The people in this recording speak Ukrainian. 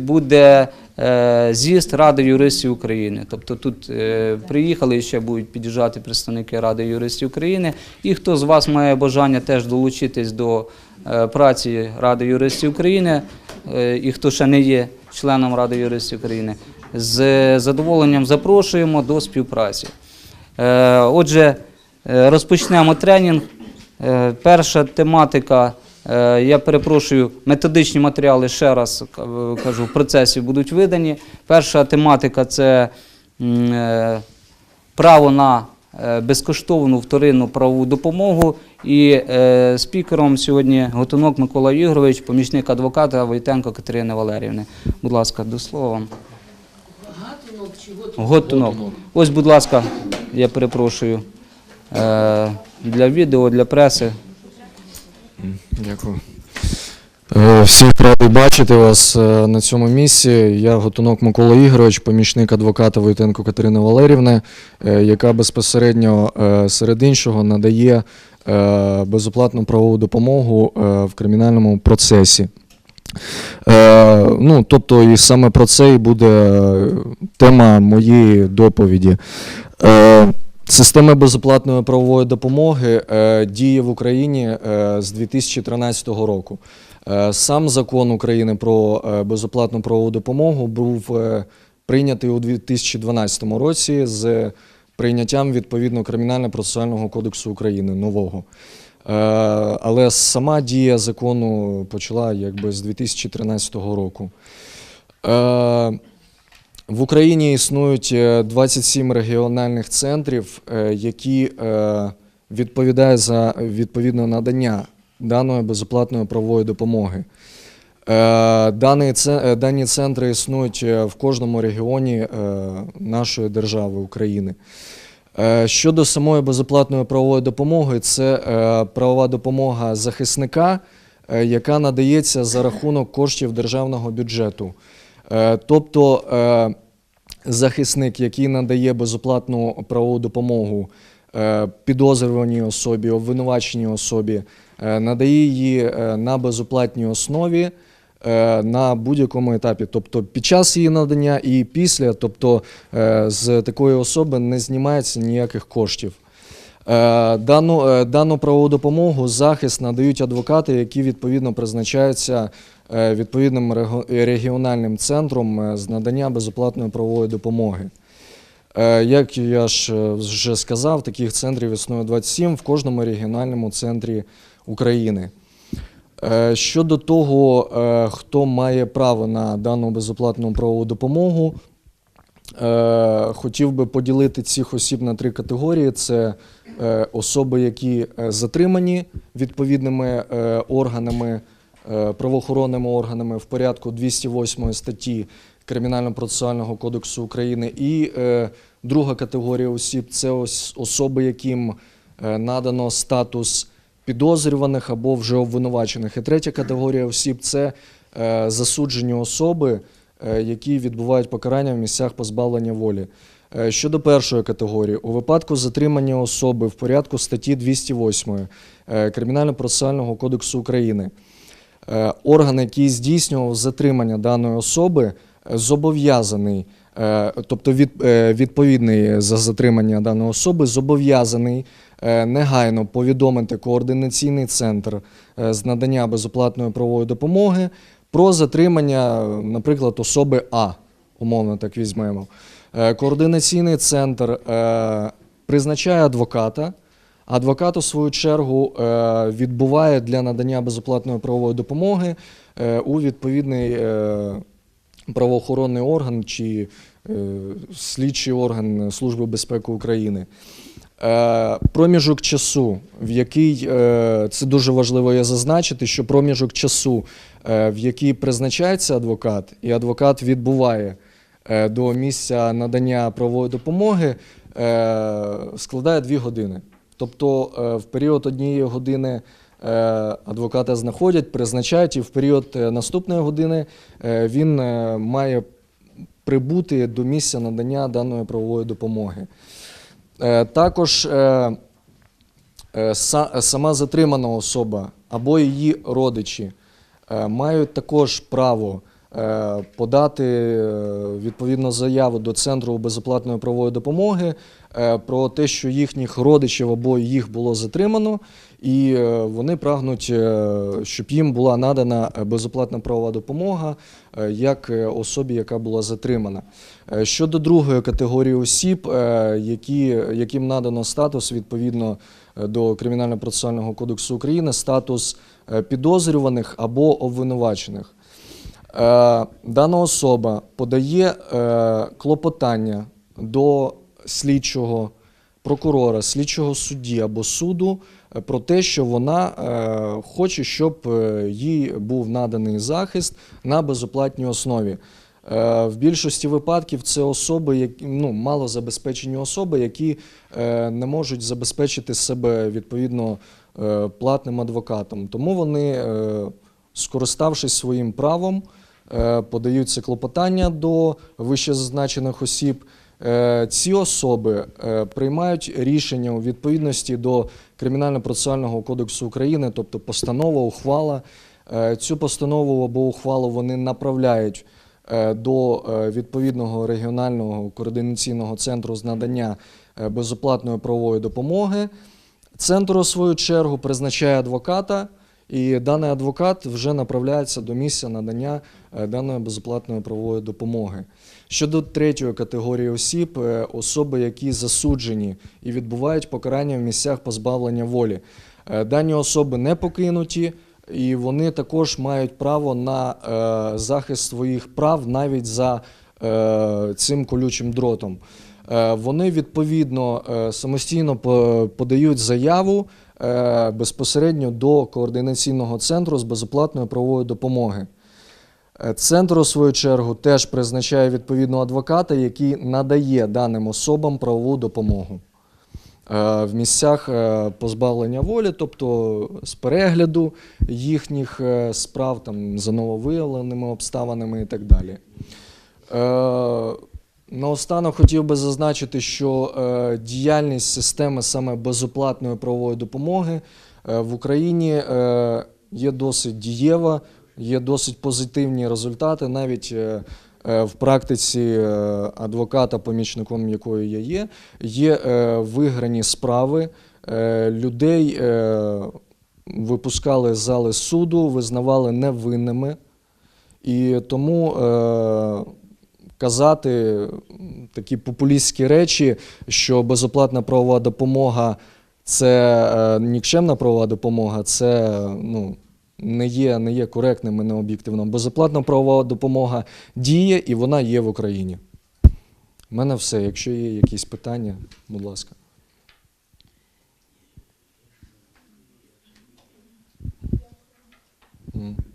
Буде е, з'їзд Ради юристів України. Тобто тут е, приїхали і ще будуть під'їжджати представники Ради юристів України. І хто з вас має бажання теж долучитись до е, праці Ради юристів України, і хто ще не є членом Ради юристів України, з задоволенням запрошуємо до співпраці. Отже, розпочнемо тренінг. Перша тематика, я перепрошую, методичні матеріали ще раз е, кажу, в процесі будуть видані. Перша тематика це е, право на е, безкоштовну вторинну правову допомогу. І е, спікером сьогодні Готунок Микола Ігорович, помічник адвоката Войтенко Катерини Валерівни. Будь ласка, до слова. Гатунок чи Готунок. Ось, будь ласка, я перепрошую. е, Для відео, для преси. Дякую. Е, Всіх радий бачити вас е, на цьому місці. Я Готунок Микола Ігорович, помічник адвоката Войтенко Катерини Валерівни, е, яка безпосередньо серед іншого надає безоплатну правову допомогу в кримінальному процесі. Ну, тобто, і саме про це і буде тема моєї доповіді. Система безоплатної правової допомоги е, діє в Україні е, з 2013 року. Е, Сам закон України про безоплатну правову допомогу був прийнятий у 2012 році з прийняттям відповідно Кримінально-процесуального кодексу України нового. Але сама дія закону почала якби з 2013 року. Е, в Україні існують е, 27 регіональних центрів, е, які е, відповідають за відповідне надання даної безоплатної правової допомоги. Е, Дані, це- е, дані центри існують е, в кожному регіоні е, нашої держави України. Е, Щодо самої безоплатної правової допомоги, це е, правова допомога захисника, е, яка надається за рахунок коштів державного бюджету. Е, Тобто е, захисник, який надає безоплатну правову допомогу е, підозрюваній особі, обвинуваченій особі, надає її на безоплатній основі на будь-якому етапі, тобто під час її надання і після, тобто з такої особи не знімається ніяких коштів. Дану, дану правову допомогу захист надають адвокати, які відповідно призначаються відповідним регіональним центром е, з надання безоплатної правової допомоги. Е, Як я ж е, вже сказав, таких центрів існує 27 в кожному регіональному центрі України. Е, Щодо того, е, хто має право на дану безоплатну правову допомогу, Е, Хотів би поділити цих осіб на три категорії: це е, особи, які е, затримані відповідними е, органами, е, правоохоронними органами в порядку 208 статті Кримінально-процесуального кодексу України. І е, друга категорія осіб це особи, яким е, надано статус підозрюваних або вже обвинувачених. І третя категорія осіб це е, засуджені особи, е, які відбувають покарання в місцях позбавлення волі. Е, Щодо першої категорії, у випадку затримання особи в порядку статті 208 е, Кримінально-процесуального кодексу України, е, орган, який здійснював затримання даної особи, е, зобов'язаний, е, тобто е, відповідний за затримання даної особи, зобов'язаний е, негайно повідомити координаційний центр е, з надання безоплатної правової допомоги про затримання, е, наприклад, особи А, умовно так візьмемо. Е, Координаційний центр е, призначає адвоката. Адвокат, у свою чергу, е, відбуває для надання безоплатної правової допомоги е, у відповідний е, правоохоронний орган чи слідчий орган Служби безпеки України. Проміжок часу, в який це дуже важливо є зазначити, що проміжок часу, в який призначається адвокат, і адвокат відбуває до місця надання правової допомоги, складає дві години. Тобто е, в період однієї години е, адвоката знаходять, призначають, і в період е, наступної години він має прибути до місця надання даної правової допомоги. Також са- сама затримана особа або її родичі мають також право подати е, відповідно заяву до центру безоплатної правової допомоги е, про те, що їхніх родичів або їх було затримано, і е, вони прагнуть, е, щоб їм була надана е, безоплатна правова допомога е, як е, особі, яка була затримана. Е, Щодо другої категорії осіб, е, які, яким надано статус відповідно е, до Кримінально-процесуального кодексу України, статус е, підозрюваних або обвинувачених. Е, Дана особа подає е, клопотання до слідчого прокурора, слідчого судді або суду е, про те, що вона хоче, щоб їй був наданий захист на безоплатній основі. В більшості випадків це особи, які ну, малозабезпечені особи, які не можуть забезпечити себе відповідно платним адвокатом. Тому вони, скориставшись своїм правом, е, подають це клопотання до вищезазначених осіб. Е, Ці особи е, приймають рішення у відповідності до Кримінально-процесуального кодексу України, тобто постанова, ухвала. Цю постанову або ухвалу вони направляють до відповідного регіонального координаційного центру з надання безоплатної правової допомоги. Центр, у свою чергу, призначає адвоката, і даний адвокат вже направляється до місця надання е, даної безоплатної правової допомоги. Щодо третьої категорії осіб, е, особи, які засуджені і відбувають покарання в місцях позбавлення волі. Е, Дані особи не покинуті, і вони також мають право на захист своїх прав навіть за цим колючим дротом. Вони відповідно самостійно подають заяву безпосередньо до координаційного центру з безоплатної правової допомоги. Е, Центр, у свою чергу, теж призначає відповідного адвоката, який надає даним особам правову допомогу е, в місцях е, позбавлення волі, тобто з перегляду їхніх е, справ там, за нововиявленими обставинами і так далі. Наостанок хотів би зазначити, що е, діяльність системи саме безоплатної правової допомоги е, в Україні е, є досить дієва, є досить позитивні результати. Навіть е, е, в практиці е, адвоката, помічником якої я є, є е, виграні справи людей. Випускали з зали суду, визнавали невинними. І тому казати такі популістські речі, що безоплатна правова допомога це е, нікчемна правова допомога, це ну. Не є не є коректним і необ'єктивним. Безоплатна правова допомога діє і вона є в Україні. У мене все. Якщо є якісь питання, будь ласка. Mm.